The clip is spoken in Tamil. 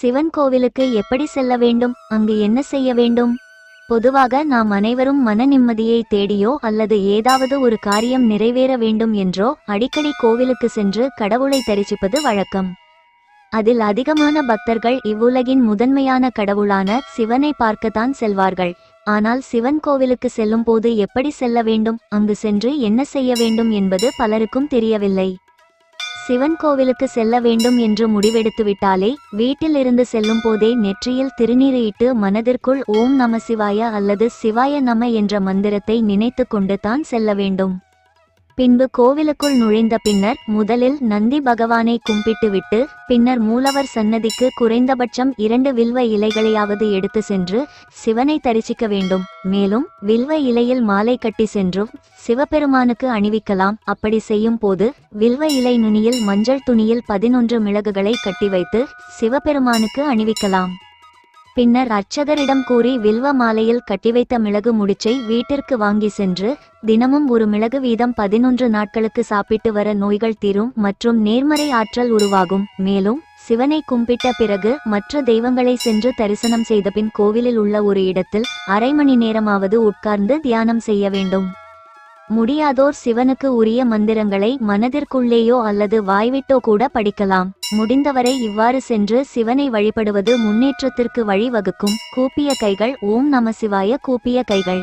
சிவன் கோவிலுக்கு எப்படி செல்ல வேண்டும்? அங்கு என்ன செய்ய வேண்டும்? பொதுவாக நாம் அனைவரும் மன நிம்மதியை தேடியோ அல்லது ஏதாவது ஒரு காரியம் நிறைவேற வேண்டும் என்றோ அடிக்கடி கோவிலுக்கு சென்று கடவுளை தரிசிப்பது வழக்கம். அதில் அதிகமான பக்தர்கள் இவ்வுலகின் முதன்மையான கடவுளான சிவனை பார்க்கத்தான் செல்வார்கள். ஆனால் சிவன் கோவிலுக்கு செல்லும் போது எப்படி செல்ல வேண்டும்? அங்கு சென்று என்ன செய்ய வேண்டும் என்பது பலருக்கும் தெரியவில்லை. சிவன் கோவிலுக்கு செல்ல வேண்டும் என்று முடிவெடுத்துவிட்டாலே வீட்டில் இருந்து செல்லும் போதே நெற்றியில் திருநீறு இட்டு மனதிற்குள் ஓம் நம சிவாய அல்லது சிவாய நம என்ற மந்திரத்தை நினைத்து கொண்டு தான் செல்ல வேண்டும். பின்பு கோவிலுக்குள் நுழைந்த பின்னர் முதலில் நந்தி பகவானை கும்பிட்டுவிட்டு பின்னர் மூலவர் சன்னதிக்கு குறைந்தபட்சம் இரண்டு வில்வ இலைகளையாவது எடுத்து சென்று சிவனை தரிசிக்க வேண்டும். மேலும் வில்வ இலையில் மாலை கட்டி சென்றும் சிவபெருமானுக்கு அணிவிக்கலாம். அப்படி செய்யும் போது வில்வ இலை நுனியில் மஞ்சள் துணியில் பதினொன்று மிளகுகளை கட்டி வைத்து சிவபெருமானுக்கு அணிவிக்கலாம். பின்னர் அர்ச்சகரிடம் கூறி வில்வ மாலையில் கட்டிவைத்த மிளகு முடிச்சை வீட்டிற்கு வாங்கி சென்று தினமும் ஒரு மிளகு வீதம் பதினொன்று நாட்களுக்கு சாப்பிட்டு வர நோய்கள் தீரும் மற்றும் நேர்மறை ஆற்றல் உருவாகும். மேலும் சிவனை கும்பிட்ட பிறகு மற்ற தெய்வங்களை சென்று தரிசனம் செய்தபின் கோவிலில் உள்ள ஒரு இடத்தில் அரை மணி நேரமாவது உட்கார்ந்து தியானம் செய்ய வேண்டும். முடியாதோர் சிவனுக்கு உரிய மந்திரங்களை மனதிற்குள்ளேயோ அல்லது வாய்விட்டோ கூட படிக்கலாம். முடிந்தவரை இவ்வாறு சென்று சிவனை வழிபடுவது முன்னேற்றத்திற்கு வழிவகுக்கும். கூப்பிய கைகள் ஓம் நம சிவாய கூப்பிய கைகள்.